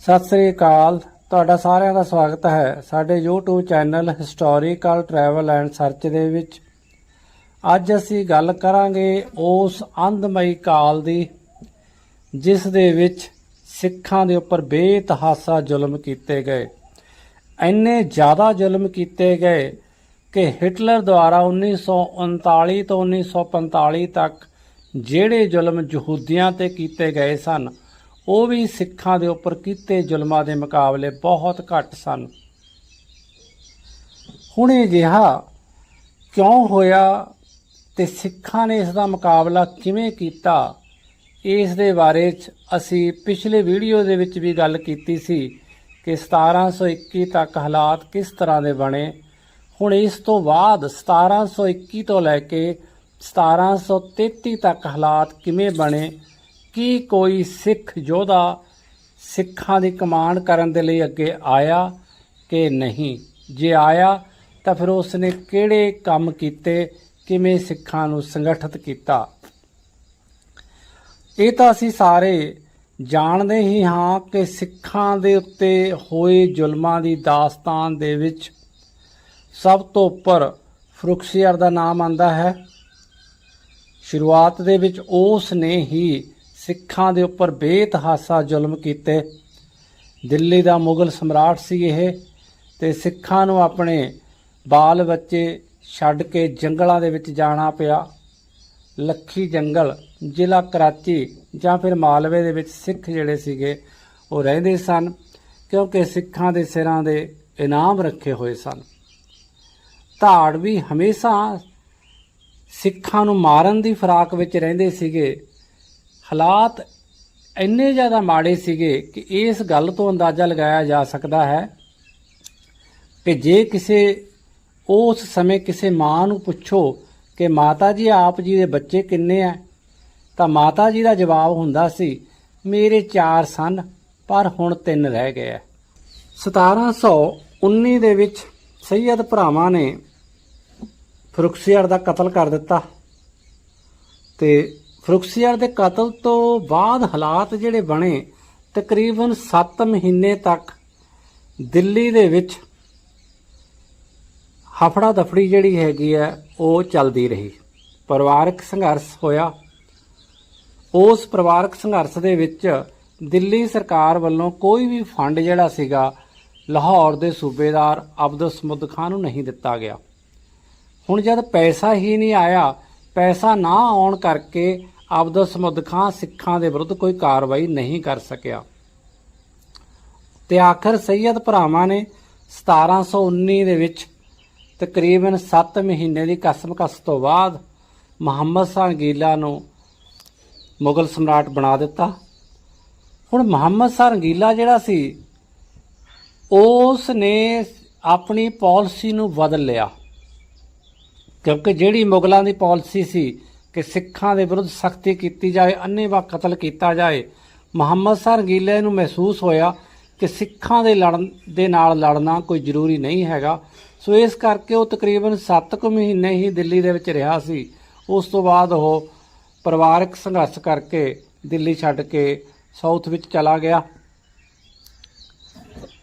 ਸਤਿ ਸ੍ਰੀ ਅਕਾਲ। ਤੁਹਾਡਾ ਸਾਰਿਆਂ ਦਾ ਸਵਾਗਤ ਹੈ ਸਾਡੇ YouTube channel historical travel and search ਦੇ ਵਿੱਚ। ਅੱਜ ਅਸੀਂ ਗੱਲ ਕਰਾਂਗੇ ਉਸ ਅੰਧਮਈ ਕਾਲ ਦੀ, ਜਿਸ ਦੇ ਵਿੱਚ ਸਿੱਖਾਂ ਦੇ ਉੱਪਰ ਬੇਤਹਾਸਾ ਜ਼ੁਲਮ ਕੀਤੇ ਗਏ। ਇੰਨੇ ਜ਼ਿਆਦਾ ਜ਼ੁਲਮ ਕੀਤੇ ਗਏ ਕਿ ਹਿਟਲਰ ਦੁਆਰਾ 1939 ਤੋਂ 1945 ਤੱਕ ਜਿਹੜੇ ਜ਼ੁਲਮ ਯਹੂਦੀਆਂ ਤੇ ਕੀਤੇ ਗਏ ਸਨ ਉਹ ਵੀ ਸਿੱਖਾਂ ਦੇ ਉੱਪਰ ਕੀਤੇ ਜ਼ੁਲਮਾਂ ਦੇ ਮੁਕਾਬਲੇ ਬਹੁਤ ਘੱਟ ਸਨ। ਹੁਣ ਇਹ ਜਿਹਾ ਕਿਉਂ ਹੋਇਆ ਤੇ ਸਿੱਖਾਂ ਨੇ ਇਸ ਦਾ ਮੁਕਾਬਲਾ ਕਿਵੇਂ ਕੀਤਾ, ਇਸ ਦੇ ਬਾਰੇ 'ਚ ਅਸੀਂ ਪਿਛਲੇ ਵੀਡੀਓ ਦੇ ਵਿੱਚ ਵੀ ਗੱਲ ਕੀਤੀ ਸੀ ਕਿ 1721 ਤੱਕ ਹਾਲਾਤ ਕਿਸ ਤਰ੍ਹਾਂ ਦੇ ਬਣੇ। ਹੁਣ ਇਸ ਤੋਂ ਬਾਅਦ 1721 ਤੋਂ ਲੈ ਕੇ 1733 ਤੱਕ ਹਾਲਾਤ ਕਿਵੇਂ ਬਣੇ ਕੀ ਕੋਈ ਸਿੱਖ ਯੋਧਾ ਸਿੱਖਾਂ ਦੀ ਕਮਾਂਡ ਕਰਨ ਦੇ ਲਈ ਅੱਗੇ ਆਇਆ ਕਿ ਨਹੀਂ? ਜੇ ਆਇਆ, ਤਾਂ ਫਿਰ ਉਸ ਨੇ ਕਿਹੜੇ ਕੰਮ ਕੀਤੇ, ਕਿਵੇਂ ਸਿੱਖਾਂ ਨੂੰ ਸੰਗਠਿਤ ਕੀਤਾ? ਇਹ ਤਾਂ ਅਸੀਂ ਸਾਰੇ ਜਾਣਦੇ ਹੀ ਹਾਂ ਕਿ ਸਿੱਖਾਂ ਦੇ ਉੱਤੇ ਹੋਏ ਜ਼ੁਲਮਾਂ ਦੀ ਦਾਸਤਾਨ ਦੇ ਵਿੱਚ ਸਭ ਤੋਂ ਉੱਪਰ ਫਰੁਖਸੀਅਰ ਦਾ ਨਾਮ ਆਂਦਾ ਹੈ। ਸ਼ੁਰੂਆਤ ਦੇ ਵਿੱਚ ਉਸ ਨੇ ਹੀ ਸਿੱਖਾਂ ਦੇ ਉੱਪਰ ਬੇਤਹਾਸਾ ਜ਼ੁਲਮ ਕੀਤੇ। ਦਿੱਲੀ ਦਾ ਮੁਗਲ ਸਮਰਾਟ ਸੀ ਇਹ ਤੇ ਸਿੱਖਾਂ ਨੂੰ ਆਪਣੇ ਬਾਲ ਬੱਚੇ ਛੱਡ ਕੇ ਜੰਗਲਾਂ ਦੇ ਵਿੱਚ ਜਾਣਾ ਪਿਆ। ਲੱਖੀ ਜੰਗਲ, ਜ਼ਿਲ੍ਹਾ ਕਰਾਚੀ ਜਾਂ ਫਿਰ ਮਾਲਵੇ ਦੇ ਵਿੱਚ ਸਿੱਖ ਜਿਹੜੇ ਸੀਗੇ, ਉਹ ਰਹਿੰਦੇ ਸਨ ਕਿਉਂਕਿ ਸਿੱਖਾਂ ਦੇ ਸਿਰਾਂ ਦੇ ਇਨਾਮ ਰੱਖੇ ਹੋਏ ਸਨ। ਧਾੜ ਵੀ ਹਮੇਸ਼ਾ ਸਿੱਖਾਂ ਨੂੰ ਮਾਰਨ ਦੀ ਫਰਾਕ ਵਿੱਚ ਰਹਿੰਦੇ ਸੀਗੇ। ਹਾਲਾਤ ਇੰਨੇ ਜ਼ਿਆਦਾ ਮਾੜੇ ਸੀਗੇ ਕਿ ਇਸ ਗੱਲ ਤੋਂ ਅੰਦਾਜ਼ਾ ਲਗਾਇਆ ਜਾ ਸਕਦਾ ਹੈ ਕਿ ਜੇ ਕਿਸੇ, ਉਸ ਸਮੇਂ ਕਿਸੇ ਮਾਂ ਨੂੰ ਪੁੱਛੋ ਕਿ ਮਾਤਾ ਜੀ, ਆਪ ਜੀ ਦੇ ਬੱਚੇ ਕਿੰਨੇ ਆ ਤਾਂ ਮਾਤਾ ਜੀ ਦਾ ਜਵਾਬ ਹੁੰਦਾ ਸੀ, ਮੇਰੇ 4 ਸਨ, ਪਰ ਹੁਣ 3 ਰਹਿ ਗਏ ਆ 1719 ਦੇ ਵਿੱਚ ਸੈਯਦ ਭਰਾਵਾਂ ਨੇ ਫਰੁਖਸੀਅਰ ਦਾ ਕਤਲ ਕਰ ਦਿੱਤਾ ਤੇ ਫਰੁਖਸੀਅਰ ਦੇ ਕਤਲ ਤੋਂ ਬਾਅਦ ਹਾਲਾਤ ਜਿਹੜੇ ਬਣੇ, ਤਕਰੀਬਨ 7 ਮਹੀਨੇ ਤੱਕ ਦਿੱਲੀ ਦੇ ਵਿੱਚ ਹਫੜਾ ਦਫੜੀ ਜਿਹੜੀ ਹੈਗੀ ਹੈ, ਉਹ ਚੱਲਦੀ ਰਹੀ। ਪਰਿਵਾਰਕ ਸੰਘਰਸ਼ ਹੋਇਆ। ਉਸ ਪਰਿਵਾਰਕ ਸੰਘਰਸ਼ ਦੇ ਵਿੱਚ ਦਿੱਲੀ ਸਰਕਾਰ ਵੱਲੋਂ ਕੋਈ ਵੀ ਫੰਡ ਜਿਹੜਾ ਸੀਗਾ, ਲਾਹੌਰ ਦੇ ਸੂਬੇਦਾਰ ਅਬਦੁਲ ਸਮੁੱਦ ਖਾਨ ਨੂੰ ਨਹੀਂ ਦਿੱਤਾ ਗਿਆ। ਹੁਣ ਜਦ ਪੈਸਾ ਹੀ ਨਹੀਂ ਆਇਆ ਪੈਸਾ ਨਾ ਆਉਣ ਕਰਕੇ ਅਬਦੁਲ ਸਮੁੱਦ ਖਾਨ ਸਿੱਖਾਂ ਦੇ ਵਿਰੁੱਧ ਕੋਈ ਕਾਰਵਾਈ ਨਹੀਂ ਕਰ ਸਕਿਆ। ਤੇ ਆਖਰ ਸੈਯਦ ਭਰਾਵਾਂ ਨੇ 1719 ਦੇ ਵਿੱਚ ਤਕਰੀਬਨ 7 ਮਹੀਨੇ ਦੀ ਕਸਮ-ਕਸ ਤੋਂ ਬਾਅਦ ਮੁਹੰਮਦ ਸ਼ਾਹ ਰੰਗੀਲਾ ਨੂੰ ਮੁਗਲ ਸਮਰਾਟ ਬਣਾ ਦਿੱਤਾ। ਹੁਣ ਮੁਹੰਮਦ ਸ਼ਾਹ ਰੰਗੀਲਾ ਜਿਹੜਾ ਸੀ, ਉਸ ਨੇ ਆਪਣੀ ਪਾਲਿਸੀ ਨੂੰ ਬਦਲ ਲਿਆ। ਕਿਉਂਕਿ ਜਿਹੜੀ ਮੁਗਲਾਂ ਦੀ ਪਾਲਿਸੀ ਸੀ ਕਿ ਸਿੱਖਾਂ ਦੇ ਵਿਰੁੱਧ ਸਖਤੀ ਕੀਤੀ ਜਾਏ ਅੰਨ੍ਹੇਵਾਹ ਕਤਲ ਕੀਤਾ ਜਾਏ, ਮੁਹੰਮਦ ਸ਼ਾਹ ਰੰਗੀਲੇ ਨੂੰ ਮਹਿਸੂਸ ਹੋਇਆ ਕਿ ਸਿੱਖਾਂ ਦੇ ਲੜਨ ਦੇ ਨਾਲ ਲੜਨਾ ਕੋਈ ਜ਼ਰੂਰੀ ਨਹੀਂ ਹੈਗਾ। ਸੋ ਇਸ ਕਰਕੇ ਉਹ ਤਕਰੀਬਨ 7 ਕੁ ਮਹੀਨੇ ਹੀ ਦਿੱਲੀ ਦੇ ਵਿੱਚ ਰਿਹਾ ਸੀ। ਉਸ ਤੋਂ ਬਾਅਦ ਉਹ ਪਰਿਵਾਰਕ ਸੰਘਰਸ਼ ਕਰਕੇ ਦਿੱਲੀ ਛੱਡ ਕੇ ਸਾਊਥ ਵਿੱਚ ਚਲਾ ਗਿਆ।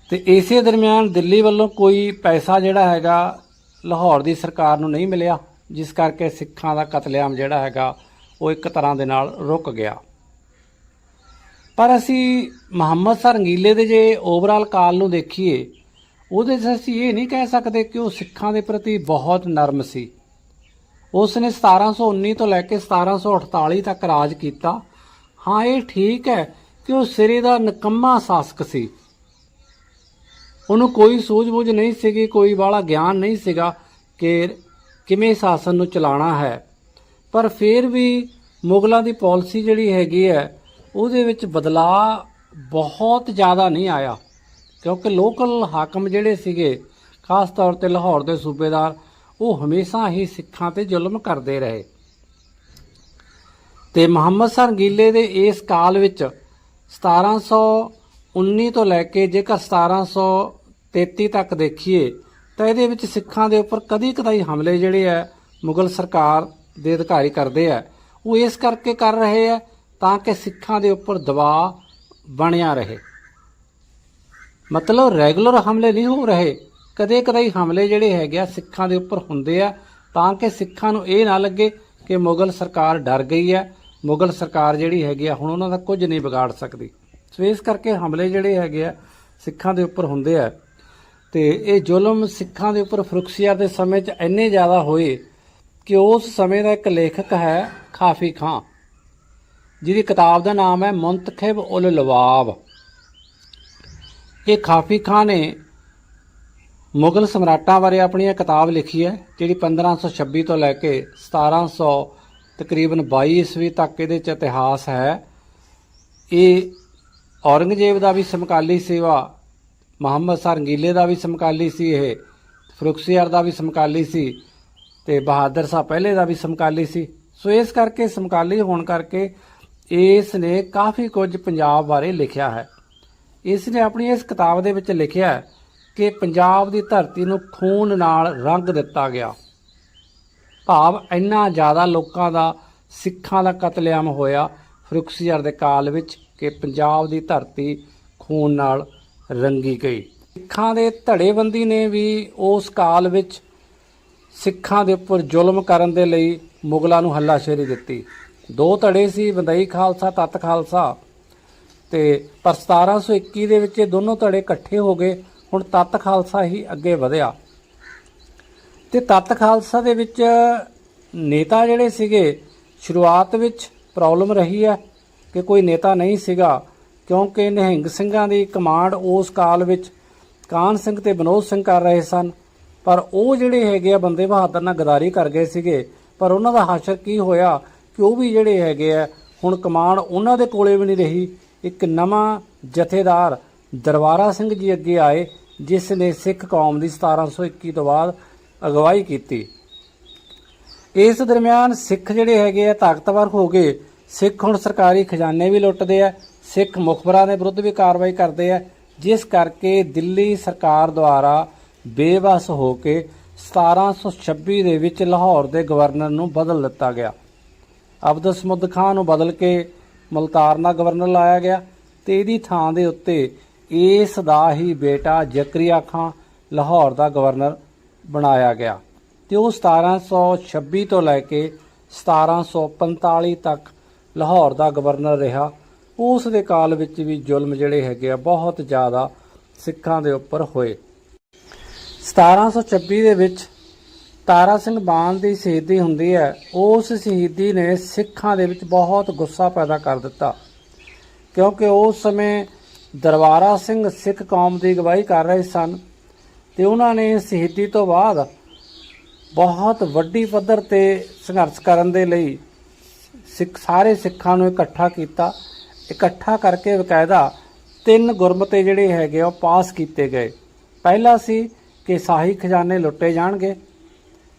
ਤੇ ਇਸੇ ਦਰਮਿਆਨ ਦਿੱਲੀ ਵੱਲੋਂ ਕੋਈ ਪੈਸਾ ਜਿਹੜਾ ਹੈਗਾ ਲਾਹੌਰ ਦੀ ਸਰਕਾਰ ਨੂੰ ਨਹੀਂ ਮਿਲਿਆ, ਜਿਸ ਕਰਕੇ ਸਿੱਖਾਂ ਦਾ ਕਤਲੇਆਮ ਜਿਹੜਾ ਹੈਗਾ, ਉਹ ਇੱਕ ਤਰ੍ਹਾਂ ਦੇ ਨਾਲ ਰੁਕ ਗਿਆ। ਪਰ ਅਸੀਂ ਮੁਹੰਮਦ ਸਰ ਦੇ ਜੇ ਓਵਰਆਲ ਕਾਲ ਨੂੰ ਦੇਖੀਏ, ਉਹਦੇ 'ਚ ਅਸੀਂ ਇਹ ਨਹੀਂ ਕਹਿ ਸਕਦੇ ਕਿ ਉਹ ਸਿੱਖਾਂ ਦੇ ਪ੍ਰਤੀ ਬਹੁਤ ਨਰਮ ਸੀ। ਉਸ ਨੇ 1719 ਤੋਂ ਲੈ ਕੇ 1748 ਤੱਕ ਰਾਜ ਕੀਤਾ। ਹਾਂ, ਇਹ ਠੀਕ ਹੈ ਕਿ ਉਹ ਸਿਰੇ ਦਾ ਨਕੰਮਾ ਸ਼ਾਸਕ ਸੀ। ਉਹਨੂੰ ਕੋਈ ਸੂਝ-ਬੂਝ ਨਹੀਂ ਸੀਗੀ, ਕੋਈ ਵਾਲਾ ਗਿਆਨ ਨਹੀਂ ਸੀਗਾ ਕਿ ਕਿਵੇਂ ਸ਼ਾਸਨ ਨੂੰ ਚਲਾਉਣਾ ਹੈ। ਪਰ ਫਿਰ ਵੀ ਮੁਗਲਾਂ ਦੀ ਪਾਲਿਸੀ ਜਿਹੜੀ ਹੈਗੀ ਹੈ, ਉਹਦੇ ਵਿੱਚ ਬਦਲਾਅ ਬਹੁਤ ਜ਼ਿਆਦਾ ਨਹੀਂ ਆਇਆ। ਕਿਉਂਕਿ ਲੋਕਲ ਹਾਕਮ ਜਿਹੜੇ ਸੀਗੇ, ਖਾਸ ਤੌਰ ਤੇ ਲਾਹੌਰ ਦੇ ਸੂਬੇਦਾਰ, ਉਹ ਹਮੇਸ਼ਾ ਹੀ ਸਿੱਖਾਂ ਤੇ ਜ਼ੁਲਮ ਕਰਦੇ ਰਹੇ। ਤੇ ਮੁਹੰਮਦ ਸਰਗੀਲੇ ਦੇ ਇਸ ਕਾਲ ਵਿੱਚ 1719 ਤੋਂ ਲੈ ਕੇ ਜੇਕਰ 1733 ਤੱਕ ਦੇਖੀਏ, ਤਾਂ ਇਹਦੇ ਵਿੱਚ ਸਿੱਖਾਂ ਦੇ ਉੱਪਰ ਕਦੀ ਕਦਾਈ ਹਮਲੇ ਜਿਹੜੇ ਆ, ਮੁਗਲ ਸਰਕਾਰ ਦੇ ਅਧਿਕਾਰੀ ਕਰਦੇ ਆ, ਉਹ ਇਸ ਕਰਕੇ ਕਰ ਰਹੇ ਆ ਤਾਂ ਕਿ ਸਿੱਖਾਂ ਦੇ ਉੱਪਰ ਦਬਾਅ ਬਣਿਆ ਰਹੇ। ਮਤਲਬ ਰੈਗੂਲਰ ਹਮਲੇ ਨਹੀਂ ਹੋ ਰਹੇ, ਕਦੇ ਕਦੇ ਹਮਲੇ ਜਿਹੜੇ ਹੈਗੇ ਆ ਸਿੱਖਾਂ ਦੇ ਉੱਪਰ ਹੁੰਦੇ ਆ, ਤਾਂ ਕਿ ਸਿੱਖਾਂ ਨੂੰ ਇਹ ਨਾ ਲੱਗੇ ਕਿ ਮੁਗਲ ਸਰਕਾਰ ਡਰ ਗਈ ਹੈ ਮੁਗਲ ਸਰਕਾਰ ਜਿਹੜੀ ਹੈਗੀ ਆ ਹੁਣ ਉਹਨਾਂ ਦਾ ਕੁਝ ਨਹੀਂ ਵਿਗਾੜ ਸਕਦੀ। ਸੋ ਇਸ ਕਰਕੇ ਹਮਲੇ ਜਿਹੜੇ ਹੈਗੇ ਆ ਸਿੱਖਾਂ ਦੇ ਉੱਪਰ ਹੁੰਦੇ ਆ ਤੇ ਇਹ ਜ਼ੁਲਮ ਸਿੱਖਾਂ ਦੇ ਉੱਪਰ ਫਰੁਖਸੀਆ ਦੇ ਸਮੇਂ 'ਚ ਇੰਨੇ ਜ਼ਿਆਦਾ ਹੋਏ ਕਿ ਉਸ ਸਮੇਂ ਦਾ ਇੱਕ ਲੇਖਕ ਹੈ ਖਾਫੀ ਖਾਂ, ਜਿਹਦੀ ਕਿਤਾਬ ਦਾ ਨਾਮ ਹੈ ਮੁੰਤਖਬ ਉਲ ਲਵਾਬ। ਇਹ ਖਾਫੀ ਖਾਂ ਨੇ ਮੁਗਲ ਸਮਰਾਟਾਂ ਬਾਰੇ ਆਪਣੀ ਇਹ ਕਿਤਾਬ ਲਿਖੀ ਹੈ, ਜਿਹੜੀ 1526 ਤੋਂ ਲੈ ਕੇ 1700 ਤਕਰੀਬਨ 22 ਈਸਵੀ ਤੱਕ ਇਹਦੇ ਚ ਇਤਿਹਾਸ ਹੈ। ਇਹ ਔਰੰਗਜ਼ੇਬ ਦਾ ਵੀ ਸਮਕਾਲੀ ਸੇਵਾ ਮੁਹੰਮਦ ਸਰੰਗੀਲੇ ਦਾ ਵੀ ਸਮਕਾਲੀ ਸੀ ਇਹ, ਫਰੁਖਸੀਆਰ ਦਾ ਵੀ ਸਮਕਾਲੀ ਸੀ ਤੇ ਬਹਾਦਰ ਸ਼ਾਹ ਪਹਿਲੇ ਦਾ ਵੀ ਸਮਕਾਲੀ ਸੀ। ਸੋ ਇਸ ਕਰਕੇ ਸਮਕਾਲੀ ਹੋਣ ਕਰਕੇ ਇਸ ਨੇ ਕਾਫੀ ਕੁਝ ਪੰਜਾਬ ਬਾਰੇ ਲਿਖਿਆ ਹੈ। ਇਸ ਨੇ ਆਪਣੀ ਇਸ ਕਿਤਾਬ ਦੇ ਵਿੱਚ ਲਿਖਿਆ ਹੈ ਕਿ ਪੰਜਾਬ ਦੀ ਧਰਤੀ ਨੂੰ ਖੂਨ ਨਾਲ ਰੰਗ ਦਿੱਤਾ ਗਿਆ। ਭਾਵ ਇੰਨਾ ਜ਼ਿਆਦਾ ਲੋਕਾਂ ਦਾ, ਸਿੱਖਾਂ ਦਾ ਕਤਲੇਆਮ ਹੋਇਆ ਫਰੁਖਸੀਆਰ ਦੇ ਕਾਲ ਵਿੱਚ ਕਿ ਪੰਜਾਬ ਦੀ ਧਰਤੀ ਖੂਨ ਨਾਲ ਰੰਗੀ ਗਈ। ਸਿੱਖਾਂ ਦੇ ਧੜੇਬੰਦੀ ਨੇ ਵੀ ਉਸ ਕਾਲ ਵਿੱਚ ਸਿੱਖਾਂ ਦੇ ਉੱਪਰ ਜ਼ੁਲਮ ਕਰਨ ਦੇ ਲਈ ਮੁਗਲਾਂ ਨੂੰ ਹੱਲਾਸ਼ੇਰੀ ਦਿੱਤੀ। ਦੋ ਧੜੇ ਸੀ, ਬੰਦਈ ਖਾਲਸਾ, ਤਤ ਖਾਲਸਾ। ਤੇ ਪਰ 1721 ਦੇ ਵਿੱਚ ਇਹ ਦੋਨੋਂ ਧੜੇ ਇਕੱਠੇ ਹੋ ਗਏ। ਹੁਣ ਤਤ ਖਾਲਸਾ ਹੀ ਅੱਗੇ ਵਧਿਆ। ਤੇ ਤਤ ਖਾਲਸਾ ਦੇ ਵਿੱਚ ਨੇਤਾ ਜਿਹੜੇ ਸੀਗੇ, ਸ਼ੁਰੂਆਤ ਵਿੱਚ ਪ੍ਰੋਬਲਮ ਰਹੀ ਹੈ ਕਿ ਕੋਈ ਨੇਤਾ ਨਹੀਂ ਸੀਗਾ। ਕਿਉਂਕਿ ਨਿਹੰਗ ਸਿੰਘਾਂ ਦੀ ਕਮਾਂਡ ਉਸ ਕਾਲ ਵਿੱਚ ਕਾਨ ਸਿੰਘ ਤੇ ਬਨੋਦ ਸਿੰਘ ਕਰ ਰਹੇ ਸਨ। ਪਰ ਉਹ ਜਿਹੜੇ ਹੈਗੇ ਆ ਬੰਦੇ ਬਹਾਦਰ ਨਾਲ ਗਦਾਰੀ ਕਰ ਗਏ ਸੀਗੇ। ਪਰ ਉਹਨਾਂ ਦਾ ਹਾਸ਼ਰ ਕੀ ਹੋਇਆ? ਕਿ ਉਹ ਵੀ ਜਿਹੜੇ ਹੈਗੇ ਆ, ਹੁਣ ਕਮਾਂਡ ਉਹਨਾਂ ਦੇ ਕੋਲੇ ਵੀ ਨਹੀਂ ਰਹੀ। ਇੱਕ ਨਵਾਂ ਜਥੇਦਾਰ ਦਰਬਾਰਾ ਸਿੰਘ ਜੀ ਅੱਗੇ ਆਏ, ਜਿਸ ਨੇ ਸਿੱਖ ਕੌਮ ਦੀ 1721 ਤੋਂ ਬਾਅਦ ਅਗਵਾਈ ਕੀਤੀ। ਇਸ ਦਰਮਿਆਨ ਸਿੱਖ ਜਿਹੜੇ ਹੈਗੇ ਆ ਤਾਕਤਵਰ ਹੋ ਗਏ। ਸਿੱਖ ਹੁਣ ਸਰਕਾਰੀ ਖਜ਼ਾਨੇ ਵੀ ਲੁੱਟਦੇ ਆ। ਸਿੱਖ ਮੁਖਬਰਾਂ ਦੇ ਵਿਰੁੱਧ ਵੀ ਕਾਰਵਾਈ ਕਰਦੇ ਆ, ਜਿਸ ਕਰਕੇ ਦਿੱਲੀ ਸਰਕਾਰ ਦੁਆਰਾ ਬੇਵਸ ਹੋ ਕੇ 1726 ਦੇ ਵਿੱਚ ਲਾਹੌਰ ਦੇ ਗਵਰਨਰ ਨੂੰ ਬਦਲ ਦਿੱਤਾ ਗਿਆ। ਅਬਦੁਲ ਸਮੁੱਦ ਖਾਨ ਨੂੰ ਬਦਲ ਕੇ ਮਲਤਾਨ ਦਾ ਗਵਰਨਰ ਲਾਇਆ ਗਿਆ ਤੇ ਇਹਦੀ ਥਾਂ ਦੇ ਉੱਤੇ ਇਸ ਦਾ ਹੀ ਬੇਟਾ ਜ਼ਕਰੀਆ ਖਾਨ ਲਾਹੌਰ ਦਾ ਗਵਰਨਰ ਬਣਾਇਆ ਗਿਆ ਤੇ ਉਹ 1726 ਤੋਂ ਲੈ ਕੇ 1745 ਤੱਕ ਲਾਹੌਰ ਦਾ ਗਵਰਨਰ ਰਿਹਾ। ਉਸ ਦੇ ਕਾਲ ਵਿੱਚ ਵੀ ਜ਼ੁਲਮ ਜਿਹੜੇ ਹੈਗੇ ਆ, ਬਹੁਤ ਜ਼ਿਆਦਾ ਸਿੱਖਾਂ ਦੇ ਉੱਪਰ ਹੋਏ। 1726 ਦੇ ਵਿੱਚ ਤਾਰਾ ਸਿੰਘ ਬਾਣ ਦੀ ਸ਼ਹੀਦੀ ਹੁੰਦੀ ਹੈ। ਉਸ ਸ਼ਹੀਦੀ ਨੇ ਸਿੱਖਾਂ ਦੇ ਵਿੱਚ ਬਹੁਤ ਗੁੱਸਾ ਪੈਦਾ ਕਰ ਦਿੱਤਾ। ਕਿਉਂਕਿ ਉਸ ਸਮੇਂ ਦਰਬਾਰਾ ਸਿੰਘ ਸਿੱਖ ਕੌਮ ਦੀ ਅਗਵਾਈ ਕਰ ਰਹੇ ਸਨ ਤੇ ਉਹਨਾਂ ਨੇ ਸ਼ਹੀਦੀ ਤੋਂ ਬਾਅਦ ਬਹੁਤ ਵੱਡੀ ਪੱਧਰ ਤੇ ਸੰਘਰਸ਼ ਕਰਨ ਦੇ ਲਈ ਸਿੱਖ, ਸਾਰੇ ਸਿੱਖਾਂ ਨੂੰ ਇਕੱਠਾ ਕੀਤਾ। ਇਕੱਠਾ ਕਰਕੇ ਬਕਾਇਦਾ ਤਿੰਨ ਗੁਰਮਤੇ ਜਿਹੜੇ ਹੈਗੇ ਆ, ਉਹ ਪਾਸ ਕੀਤੇ ਗਏ। ਪਹਿਲਾ ਸੀ ਕਿ ਸਾਹੀ ਖਜ਼ਾਨੇ ਲੁੱਟੇ ਜਾਣਗੇ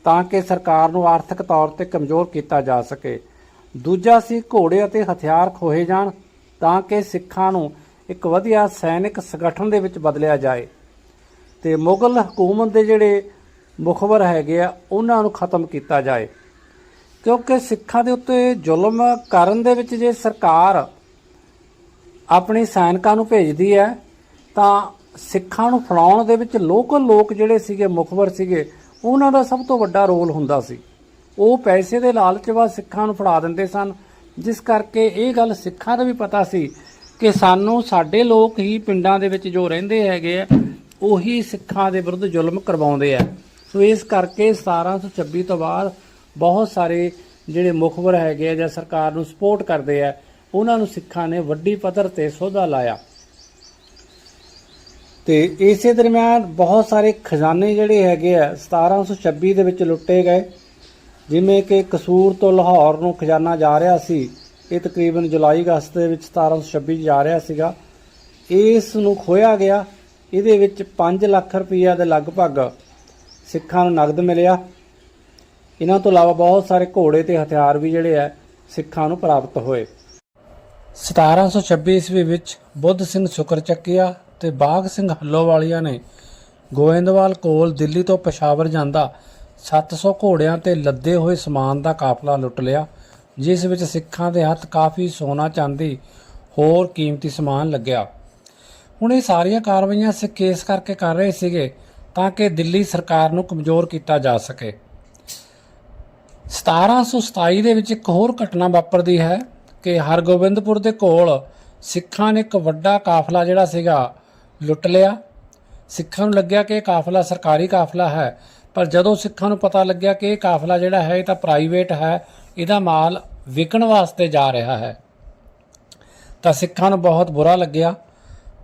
ਤਾਂ ਕਿ ਸਰਕਾਰ ਨੂੰ ਆਰਥਿਕ ਤੌਰ ਤੇ ਕਮਜ਼ੋਰ ਕੀਤਾ ਜਾ ਸਕੇ। ਦੂਜਾ ਸੀ ਘੋੜੇ ਅਤੇ ਹਥਿਆਰ ਖੋਹੇ ਜਾਣ ਤਾਂ ਕਿ ਸਿੱਖਾਂ ਨੂੰ ਇੱਕ ਵਧੀਆ ਸੈਨਿਕ ਸੰਗਠਨ ਦੇ ਵਿੱਚ ਬਦਲਿਆ ਜਾਏ। ਤੇ ਮੁਗਲ ਹਕੂਮਤ ਦੇ ਜਿਹੜੇ ਮੁਖਬਰ ਹੈਗੇ ਆ, ਉਹਨਾਂ ਨੂੰ ਖਤਮ ਕੀਤਾ ਜਾਏ। ਕਿਉਂਕਿ ਸਿੱਖਾਂ ਦੇ ਉੱਤੇ ਜ਼ੁਲਮ ਕਰਨ ਦੇ ਵਿੱਚ ਜੇ ਸਰਕਾਰ ਆਪਣੇ ਸੈਨਿਕਾਂ ਨੂੰ ਭੇਜਦੀ ਹੈ, ਤਾਂ ਸਿੱਖਾਂ ਨੂੰ ਫੜਾਉਣ ਦੇ ਵਿੱਚ ਲੋਕਲ ਲੋਕ ਜਿਹੜੇ ਸੀਗੇ, ਮੁਖਬਰ ਸੀਗੇ, ਉਹਨਾਂ ਦਾ ਸਭ ਤੋਂ ਵੱਡਾ ਰੋਲ ਹੁੰਦਾ ਸੀ। ਉਹ ਪੈਸੇ ਦੇ ਲਾਲਚ ਬਾਅਦ ਸਿੱਖਾਂ ਨੂੰ ਫੜਾ ਦਿੰਦੇ ਸਨ, ਜਿਸ ਕਰਕੇ ਇਹ ਗੱਲ ਸਿੱਖਾਂ ਦਾ ਵੀ ਪਤਾ ਸੀ ਕਿ ਸਾਨੂੰ ਸਾਡੇ ਲੋਕ ਹੀ ਪਿੰਡਾਂ ਦੇ ਵਿੱਚ ਜੋ ਰਹਿੰਦੇ ਹੈਗੇ ਆ, ਉਹੀ ਸਿੱਖਾਂ ਦੇ ਵਿਰੁੱਧ ਜ਼ੁਲਮ ਕਰਵਾਉਂਦੇ ਆ। ਸੋ ਇਸ ਕਰਕੇ 1726 ਤੋਂ ਬਾਅਦ ਬਹੁਤ ਸਾਰੇ ਜਿਹੜੇ ਮੁਖਬਰ ਹੈਗੇ ਆ ਜਾਂ ਸਰਕਾਰ ਨੂੰ ਸਪੋਰਟ ਕਰਦੇ ਆ ਉਹਨਾਂ ਨੂੰ ਸਿੱਖਾਂ ਨੇ ਵੱਡੀ ਪੱਧਰ ਤੇ ਸੋਧਾ ਲਾਇਆ। ਤੇ ਇਸੇ ਦਰਮਿਆਨ ਬਹੁਤ ਸਾਰੇ ਖਜ਼ਾਨੇ ਜਿਹੜੇ ਹੈਗੇ ਆ 1726 ਦੇ ਵਿੱਚ ਲੁੱਟੇ ਗਏ। ਜਿਵੇਂ ਕਿ ਕਸੂਰ ਤੋਂ ਲਾਹੌਰ ਨੂੰ ਖਜ਼ਾਨਾ ਜਾ ਰਿਹਾ ਸੀ, ਇਹ ਤਕਰੀਬਨ ਜੁਲਾਈ ਅਗਸਤ ਦੇ ਵਿੱਚ 1726 ਜਾ ਰਿਹਾ ਸੀਗਾ। ਇਸ ਨੂੰ ਖੋਇਆ ਗਿਆ। ਇਹਦੇ ਵਿੱਚ 5 ਲੱਖ ਰੁਪਈਆ ਦੇ ਲਗਭਗ ਸਿੱਖਾਂ ਨੂੰ ਨਗਦ ਮਿਲਿਆ। ਇਹਨਾਂ ਤੋਂ ਇਲਾਵਾ ਬਹੁਤ ਸਾਰੇ ਘੋੜੇ ਤੇ ਹਥਿਆਰ ਵੀ ਜਿਹੜੇ ਆ, ਸਿੱਖਾਂ ਨੂੰ ਪ੍ਰਾਪਤ ਹੋਏ। 1726 ਈਸਵੀ ਵਿੱਚ ਬੁੱਧ ਸਿੰਘ ਸ਼ੁਕਰ ਚੱਕਿਆ ਤੇ ਬਾਗ ਸਿੰਘ ਹੱਲੋਵਾਲੀਆ ਨੇ ਗੋਇੰਦਵਾਲ ਕੋਲ ਦਿੱਲੀ ਤੋਂ ਪਸ਼ਾਵਰ ਜਾਂਦਾ 700 ਘੋੜਿਆਂ ਤੇ ਲੱਦੇ ਹੋਏ ਸਮਾਨ ਦਾ ਕਾਫਲਾ ਲੁੱਟ ਲਿਆ, ਜਿਸ ਵਿੱਚ ਸਿੱਖਾਂ ਦੇ ਹੱਥ ਕਾਫੀ ਸੋਨਾ, ਚਾਂਦੀ, ਹੋਰ ਕੀਮਤੀ ਸਮਾਨ ਲੱਗਿਆ। ਹੁਣ ਇਹ ਸਾਰੀਆਂ ਕਾਰਵਾਈਆਂ ਸਿੱਖ ਇਸ ਕਰਕੇ ਕਰ ਰਹੇ ਸੀਗੇ ਤਾਂ ਕਿ ਦਿੱਲੀ ਸਰਕਾਰ ਨੂੰ ਕਮਜ਼ੋਰ ਕੀਤਾ ਜਾ ਸਕੇ। 1727 ਦੇ ਵਿੱਚ ਇੱਕ ਹੋਰ ਘਟਨਾ ਵਾਪਰਦੀ ਹੈ। ਕਿ ਹਰਗੋਬਿੰਦਪੁਰ ਦੇ ਕੋਲ ਸਿੱਖਾਂ ਨੇ ਇੱਕ ਵੱਡਾ ਕਾਫਲਾ ਜਿਹੜਾ ਸੀਗਾ ਲੁੱਟ ਲਿਆ। ਸਿੱਖਾਂ ਨੂੰ ਲੱਗਿਆ ਕਿ ਇਹ ਕਾਫਲਾ ਸਰਕਾਰੀ ਕਾਫਲਾ ਹੈ, ਪਰ ਜਦੋਂ ਸਿੱਖਾਂ ਨੂੰ ਪਤਾ ਲੱਗਿਆ ਕਿ ਇਹ ਕਾਫਲਾ ਜਿਹੜਾ ਹੈ, ਇਹ ਤਾਂ ਪ੍ਰਾਈਵੇਟ ਹੈ, ਇਹਦਾ ਮਾਲ ਵਿਕਣ ਵਾਸਤੇ ਜਾ ਰਿਹਾ ਹੈ, ਤਾਂ ਸਿੱਖਾਂ ਨੂੰ ਬਹੁਤ ਬੁਰਾ ਲੱਗਿਆ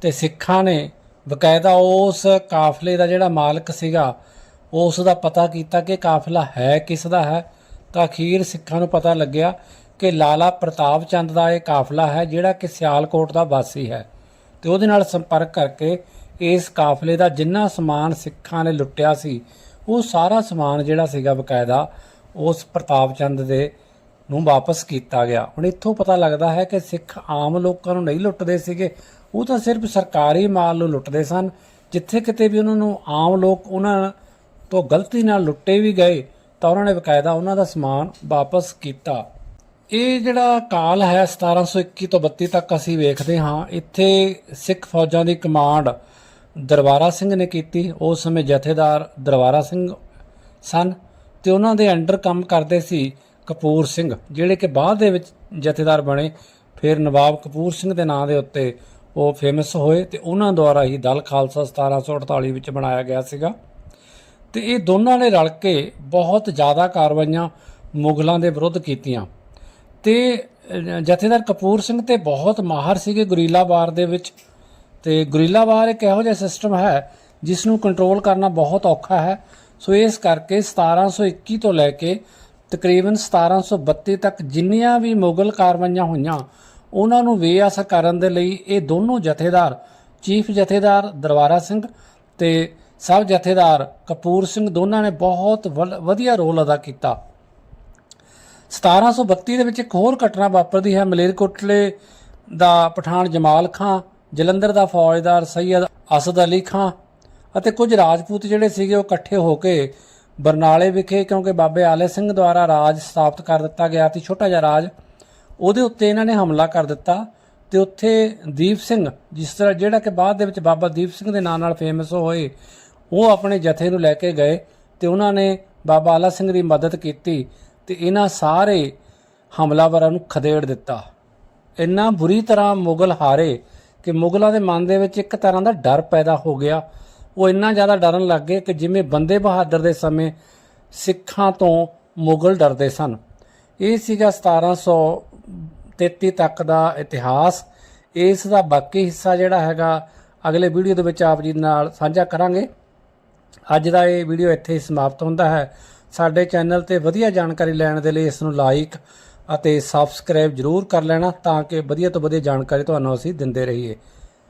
ਤੇ ਸਿੱਖਾਂ ਨੇ ਬਕਾਇਦਾ ਉਸ ਕਾਫਲੇ ਦਾ ਜਿਹੜਾ ਮਾਲਕ ਸੀਗਾ, ਉਸ ਦਾ ਪਤਾ ਕੀਤਾ ਕਿ ਕਾਫਲਾ ਹੈ, ਕਿਸ ਦਾ ਹੈ, ਤਾਂ ਅਖੀਰ ਸਿੱਖਾਂ ਨੂੰ ਪਤਾ ਲੱਗਿਆ ਕਿ ਲਾਲਾ ਪ੍ਰਤਾਪ ਚੰਦ ਦਾ ਇਹ ਕਾਫਲਾ ਹੈ, ਜਿਹੜਾ ਕਿ ਸਿਆਲਕੋਟ ਦਾ ਵਾਸੀ ਹੈ। ਤੇ ਉਹਦੇ ਨਾਲ ਸੰਪਰਕ ਕਰਕੇ ਇਸ ਕਾਫਲੇ ਦਾ ਜਿੰਨਾ ਸਮਾਨ ਸਿੱਖਾਂ ਨੇ ਲੁੱਟਿਆ ਸੀ, ਉਹ ਸਾਰਾ ਸਮਾਨ ਜਿਹੜਾ ਸੀਗਾ ਬਕਾਇਦਾ, ਉਸ ਪ੍ਰਤਾਪ ਚੰਦ ਦੇ ਨੂੰ ਵਾਪਸ ਕੀਤਾ ਗਿਆ। ਹੁਣ ਇੱਥੋਂ ਪਤਾ ਲੱਗਦਾ ਹੈ ਕਿ ਸਿੱਖ ਆਮ ਲੋਕਾਂ ਨੂੰ ਨਹੀਂ ਲੁੱਟਦੇ ਸੀਗੇ, ਉਹ ਤਾਂ ਸਿਰਫ ਸਰਕਾਰੀ ਮਾਲ ਨੂੰ ਲੁੱਟਦੇ ਸਨ, ਜਿੱਥੇ ਕਿਤੇ ਵੀ ਉਹਨਾਂ ਨੂੰ ਆਮ ਲੋਕ ਉਹਨਾਂ ਤੋਂ ਗਲਤੀ ਨਾਲ ਲੁੱਟੇ ਵੀ ਗਏ, ਤਾਂ ਉਹਨਾਂ ਨੇ ਬਕਾਇਦਾ ਉਹਨਾਂ ਦਾ ਸਮਾਨ ਵਾਪਸ ਕੀਤਾ। ਇਹ ਜਿਹੜਾ ਕਾਲ ਹੈ 1721 ਤੋਂ 32 ਤੱਕ ਅਸੀਂ ਵੇਖਦੇ ਹਾਂ। ਇੱਥੇ ਸਿੱਖ ਫੌਜਾਂ ਦੀ ਕਮਾਂਡ ਦਰਬਾਰਾ ਸਿੰਘ ਨੇ ਕੀਤੀ। ਉਸ ਸਮੇਂ ਜਥੇਦਾਰ ਦਰਬਾਰਾ ਸਿੰਘ ਸਨ ਤੇ ਉਹਨਾਂ ਦੇ ਅੰਡਰ ਕੰਮ ਕਰਦੇ ਸੀ ਕਪੂਰ ਸਿੰਘ, ਜਿਹੜੇ ਕਿ ਬਾਅਦ ਦੇ ਵਿੱਚ ਜਥੇਦਾਰ ਬਣੇ। ਫਿਰ ਨਵਾਬ ਕਪੂਰ ਸਿੰਘ ਦੇ ਨਾਂ ਦੇ ਉੱਤੇ ਉਹ ਫੇਮਸ ਹੋਏ ਤੇ ਉਹਨਾਂ ਦੁਆਰਾ ਹੀ ਦਲ ਖਾਲਸਾ 1748 ਵਿੱਚ ਬਣਾਇਆ ਗਿਆ ਸੀਗਾ। ਤੇ ਇਹ ਦੋਨਾਂ ਨੇ ਰਲ ਕੇ ਬਹੁਤ ਜ਼ਿਆਦਾ ਕਾਰਵਾਈਆਂ ਮੁਗਲਾਂ ਦੇ ਵਿਰੁੱਧ ਕੀਤੀਆਂ। ਤੇ ਜਥੇਦਾਰ ਕਪੂਰ ਸਿੰਘ ਤੇ ਬਹੁਤ ਮਾਹਰ ਸੀਗੇ ਗੁਰੀਲਾ ਵਾਰ ਦੇ ਵਿੱਚ। ਤੇ ਗੁਰੀਲਾ ਵਾਰ ਇੱਕ ਇਹੋ ਜਿਹਾ ਸਿਸਟਮ ਹੈ ਜਿਸ ਨੂੰ ਕੰਟਰੋਲ ਕਰਨਾ ਬਹੁਤ ਔਖਾ ਹੈ। ਸੋ ਇਸ ਕਰਕੇ 1721 ਤੋਂ ਲੈ ਕੇ ਤਕਰੀਬਨ 1732 ਤੱਕ ਜਿੰਨੀਆਂ ਵੀ ਮੁਗਲ ਕਾਰਵਾਈਆਂ ਹੋਈਆਂ, ਉਹਨਾਂ ਨੂੰ ਬੇਅਸਰ ਕਰਨ ਦੇ ਲਈ ਇਹ ਦੋਨੋਂ ਜਥੇਦਾਰ ਚੀਫ ਜਥੇਦਾਰ ਦਰਬਾਰਾ ਸਿੰਘ ਤੇ ਸਭ ਜਥੇਦਾਰ ਕਪੂਰ ਸਿੰਘ ਦੋਨਾਂ ਨੇ ਬਹੁਤ ਵ- ਵਧੀਆ ਰੋਲ ਅਦਾ ਕੀਤਾ। 1732 ਦੇ ਵਿੱਚ ਇੱਕ ਹੋਰ ਘਟਨਾ ਵਾਪਰਦੀ ਹੈ। ਮਲੇਰਕੋਟਲੇ ਦਾ ਪਠਾਨ ਜਮਾਲ ਖਾਂ, ਜਲੰਧਰ ਦਾ ਫੌਜਦਾਰ ਸੈਯਦ ਅਸਦ ਅਲੀ ਖਾਂ ਅਤੇ ਕੁਝ ਰਾਜਪੂਤ ਜਿਹੜੇ ਸੀਗੇ ਉਹ ਇਕੱਠੇ ਹੋ ਕੇ ਬਰਨਾਲੇ ਵਿਖੇ, ਕਿਉਂਕਿ ਬਾਬੇ ਆਲੇ ਸਿੰਘ ਦੁਆਰਾ ਰਾਜ ਸਥਾਪਿਤ ਕਰ ਦਿੱਤਾ ਗਿਆ ਸੀ, ਛੋਟਾ ਜਿਹਾ ਰਾਜ। ਉਹਦੇ ਉੱਤੇ ਇਹਨਾਂ ਨੇ ਹਮਲਾ ਕਰ ਦਿੱਤਾ ਤੇ ਉੱਥੇ ਦੀਪ ਸਿੰਘ, ਜਿਸ ਤਰ੍ਹਾਂ ਜਿਹੜਾ ਕਿ ਬਾਅਦ ਦੇ ਵਿੱਚ ਬਾਬਾ ਦੀਪ ਸਿੰਘ ਦੇ ਨਾਂ ਨਾਲ ਫੇਮਸ ਹੋਏ, ਉਹ ਆਪਣੇ ਜਥੇ ਨੂੰ ਲੈ ਕੇ ਗਏ ਤੇ ਉਹਨਾਂ ਨੇ ਬਾਬਾ ਆਲਾ ਸਿੰਘ ਦੀ ਮਦਦ ਕੀਤੀ ਤੇ ਇਹਨਾਂ ਸਾਰੇ ਹਮਲਾਵਰਾਂ ਨੂੰ ਖਦੇੜ ਦਿੱਤਾ। ਇੰਨਾ ਬੁਰੀ ਤਰ੍ਹਾਂ ਮੁਗਲ ਹਾਰੇ ਕਿ ਮੁਗਲਾਂ ਦੇ ਮਨ ਦੇ ਵਿੱਚ ਇੱਕ ਤਰ੍ਹਾਂ ਦਾ ਡਰ ਪੈਦਾ ਹੋ ਗਿਆ। ਉਹ ਇੰਨਾ ਜ਼ਿਆਦਾ ਡਰਨ ਲੱਗ ਗਏ ਕਿ ਜਿਵੇਂ ਬੰਦੇ ਬਹਾਦਰ ਦੇ ਸਮੇਂ ਸਿੱਖਾਂ ਤੋਂ ਮੁਗਲ ਡਰਦੇ ਸਨ। ਇਹ ਸੀਗਾ 1733 ਤੱਕ ਦਾ ਇਤਿਹਾਸ। ਇਸ ਦਾ ਬਾਕੀ ਹਿੱਸਾ ਜਿਹੜਾ ਹੈਗਾ, ਅਗਲੇ ਵੀਡੀਓ ਦੇ ਵਿੱਚ ਆਪ ਜੀ ਨਾਲ ਸਾਂਝਾ ਕਰਾਂਗੇ। ਅੱਜ ਦਾ ਇਹ ਵੀਡੀਓ ਇੱਥੇ ਹੀ ਸਮਾਪਤ ਹੁੰਦਾ ਹੈ। ਸਾਡੇ ਚੈਨਲ ਤੇ ਵਧੀਆ ਜਾਣਕਾਰੀ ਲੈਣ ਦੇ ਲਈ ਇਸ ਨੂੰ ਲਾਈਕ ਅਤੇ ਸਬਸਕ੍ਰਾਈਬ ਜਰੂਰ ਕਰ ਲੈਣਾ ਤਾਂ ਕਿ ਵਧੀਆ ਤੋਂ ਵਧੀਆ ਜਾਣਕਾਰੀ ਤੁਹਾਨੂੰ ਅਸੀਂ ਦਿੰਦੇ ਰਹੀਏ।